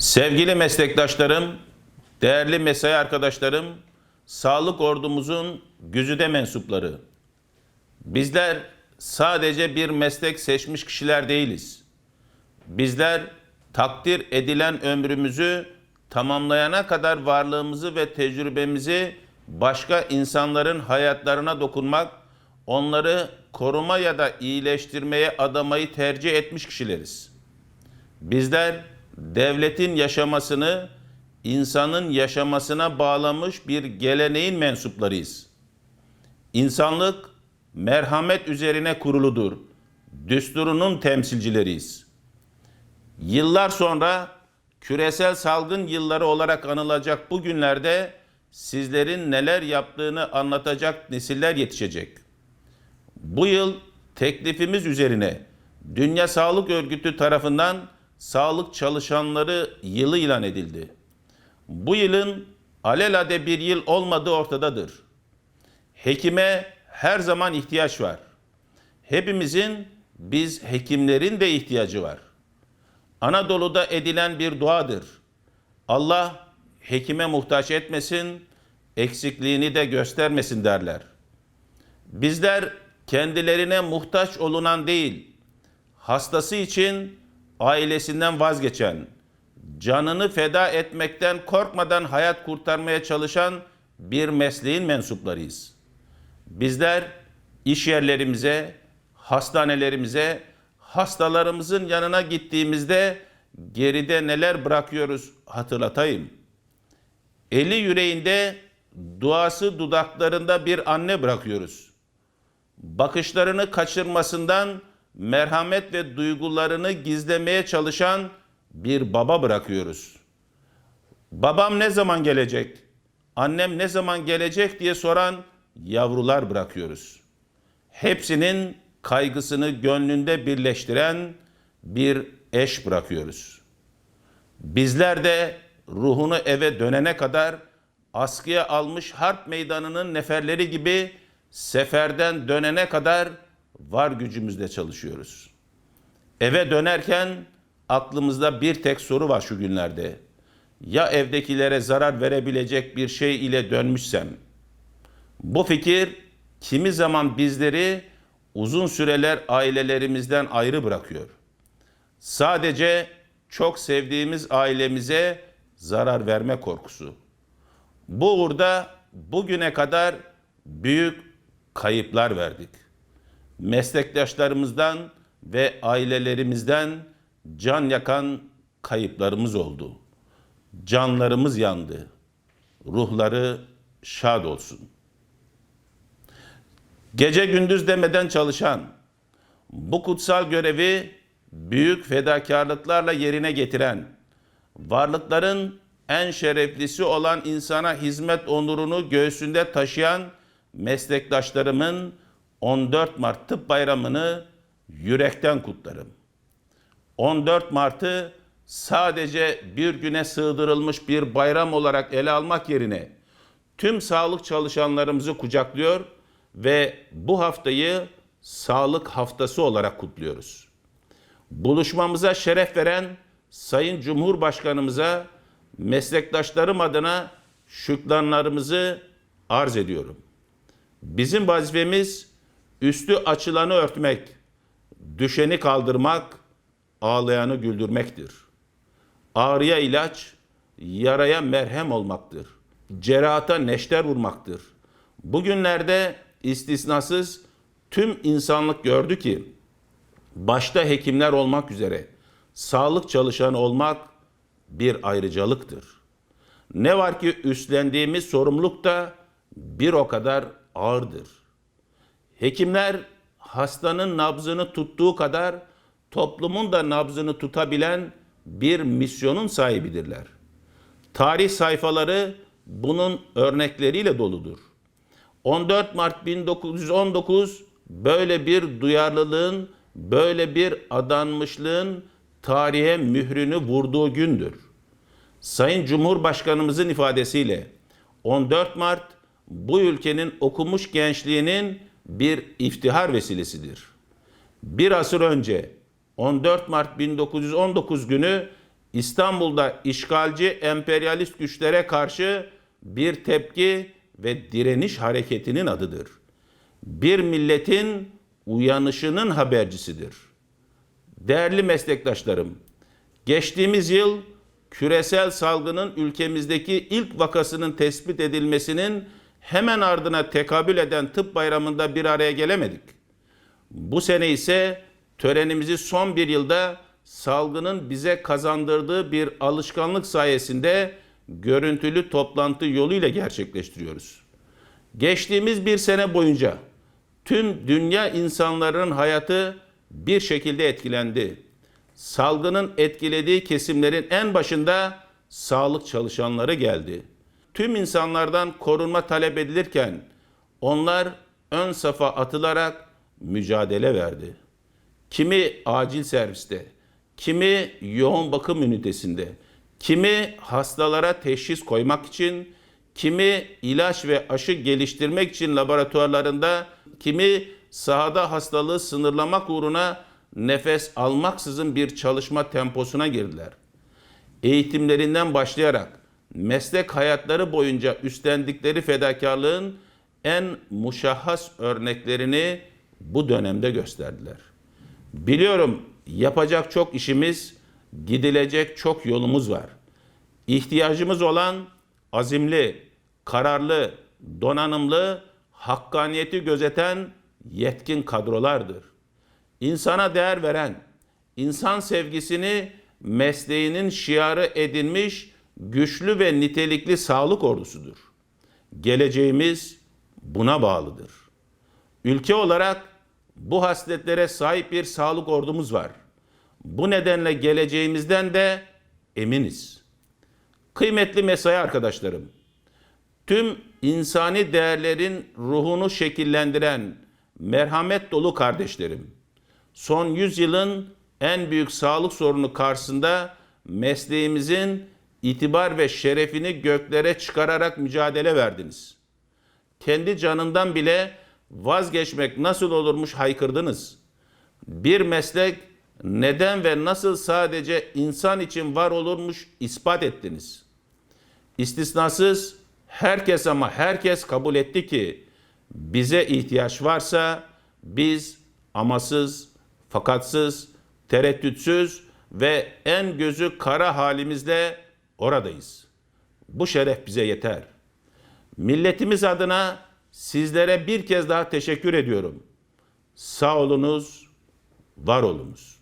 Sevgili meslektaşlarım, değerli mesai arkadaşlarım, sağlık ordumuzun güzide mensupları. Bizler sadece bir meslek seçmiş kişiler değiliz. Bizler takdir edilen ömrümüzü tamamlayana kadar varlığımızı ve tecrübemizi başka insanların hayatlarına dokunmak, onları koruma ya da iyileştirmeye adamayı tercih etmiş kişileriz. Bizler devletin yaşamasını insanın yaşamasına bağlamış bir geleneğin mensuplarıyız. İnsanlık merhamet üzerine kuruludur. Düsturunun temsilcileriyiz. Yıllar sonra küresel salgın yılları olarak anılacak bu günlerde sizlerin neler yaptığını anlatacak nesiller yetişecek. Bu yıl teklifimiz üzerine Dünya Sağlık Örgütü tarafından Sağlık Çalışanları Yılı ilan edildi. Bu yılın alelade bir yıl olmadığı ortadadır. Hekime her zaman ihtiyaç var. Hepimizin biz hekimlerin de ihtiyacı var. Anadolu'da edilen bir duadır. Allah hekime muhtaç etmesin, eksikliğini de göstermesin derler. Bizler kendilerine muhtaç olunan değil, hastası için ailesinden vazgeçen, canını feda etmekten korkmadan hayat kurtarmaya çalışan bir mesleğin mensuplarıyız. Bizler iş yerlerimize, hastanelerimize, hastalarımızın yanına gittiğimizde geride neler bırakıyoruz hatırlatayım. Eli yüreğinde, duası dudaklarında bir anne bırakıyoruz. Bakışlarını kaçırmasından merhamet ve duygularını gizlemeye çalışan bir baba bırakıyoruz. Babam ne zaman gelecek? Annem ne zaman gelecek diye soran yavrular bırakıyoruz. Hepsinin kaygısını gönlünde birleştiren bir eş bırakıyoruz. Bizler de ruhunu eve dönene kadar askıya almış harp meydanının neferleri gibi seferden dönene kadar var gücümüzle çalışıyoruz. Eve dönerken aklımızda bir tek soru var şu günlerde. Ya evdekilere zarar verebilecek bir şey ile dönmüşsem? Bu fikir kimi zaman bizleri uzun süreler ailelerimizden ayrı bırakıyor. Sadece çok sevdiğimiz ailemize zarar verme korkusu. Bu uğurda bugüne kadar büyük kayıplar verdik. Meslektaşlarımızdan ve ailelerimizden can yakan kayıplarımız oldu. Canlarımız yandı. Ruhları şad olsun. Gece gündüz demeden çalışan, bu kutsal görevi büyük fedakarlıklarla yerine getiren, varlıkların en şereflisi olan insana hizmet onurunu göğsünde taşıyan meslektaşlarımın 14 Mart Tıp Bayramı'nı yürekten kutlarım. 14 Mart'ı sadece bir güne sığdırılmış bir bayram olarak ele almak yerine tüm sağlık çalışanlarımızı kucaklıyor ve bu haftayı sağlık haftası olarak kutluyoruz. Buluşmamıza şeref veren Sayın Cumhurbaşkanımıza meslektaşlarım adına şükranlarımızı arz ediyorum. Bizim vazifemiz üstü açılanı örtmek, düşeni kaldırmak, ağlayanı güldürmektir. Ağrıya ilaç, yaraya merhem olmaktır. Cerahata neşter vurmaktır. Bugünlerde istisnasız tüm insanlık gördü ki başta hekimler olmak üzere sağlık çalışanı olmak bir ayrıcalıktır. Ne var ki üstlendiğimiz sorumluluk da bir o kadar ağırdır. Hekimler hastanın nabzını tuttuğu kadar toplumun da nabzını tutabilen bir misyonun sahibidirler. Tarih sayfaları bunun örnekleriyle doludur. 14 Mart 1919 böyle bir duyarlılığın, böyle bir adanmışlığın tarihe mührünü vurduğu gündür. Sayın Cumhurbaşkanımızın ifadesiyle 14 Mart bu ülkenin okumuş gençliğinin bir iftihar vesilesidir. Bir asır önce 14 Mart 1919 günü İstanbul'da işgalci emperyalist güçlere karşı bir tepki ve direniş hareketinin adıdır. Bir milletin uyanışının habercisidir. Değerli meslektaşlarım, geçtiğimiz yıl küresel salgının ülkemizdeki ilk vakasının tespit edilmesinin hemen ardına tekabül eden tıp bayramında bir araya gelemedik. Bu sene ise törenimizi son bir yılda salgının bize kazandırdığı bir alışkanlık sayesinde görüntülü toplantı yoluyla gerçekleştiriyoruz. Geçtiğimiz bir sene boyunca tüm dünya insanların hayatı bir şekilde etkilendi. Salgının etkilediği kesimlerin en başında sağlık çalışanları geldi. Tüm insanlardan korunma talep edilirken onlar ön safa atılarak mücadele verdi. Kimi acil serviste, kimi yoğun bakım ünitesinde, kimi hastalara teşhis koymak için, kimi ilaç ve aşı geliştirmek için laboratuvarlarında, kimi sahada hastalığı sınırlamak uğruna nefes almaksızın bir çalışma temposuna girdiler. Eğitimlerinden başlayarak meslek hayatları boyunca üstlendikleri fedakarlığın en muşahhas örneklerini bu dönemde gösterdiler. Biliyorum yapacak çok işimiz, gidilecek çok yolumuz var. İhtiyacımız olan azimli, kararlı, donanımlı, hakkaniyeti gözeten yetkin kadrolardır. İnsana değer veren, insan sevgisini mesleğinin şiarı edinmiş güçlü ve nitelikli sağlık ordusudur. Geleceğimiz buna bağlıdır. Ülke olarak bu hasletlere sahip bir sağlık ordumuz var. Bu nedenle geleceğimizden de eminiz. Kıymetli mesai arkadaşlarım, tüm insani değerlerin ruhunu şekillendiren merhamet dolu kardeşlerim, son 100 yılın en büyük sağlık sorunu karşısında mesleğimizin itibar ve şerefini göklere çıkararak mücadele verdiniz. Kendi canından bile vazgeçmek nasıl olurmuş haykırdınız. Bir meslek neden ve nasıl sadece insan için var olurmuş ispat ettiniz. İstisnasız herkes ama herkes kabul etti ki bize ihtiyaç varsa biz amasız, fakatsız, tereddütsüz ve en gözü kara halimizle oradayız. Bu şeref bize yeter. Milletimiz adına sizlere bir kez daha teşekkür ediyorum. Sağ olunuz, var olunuz.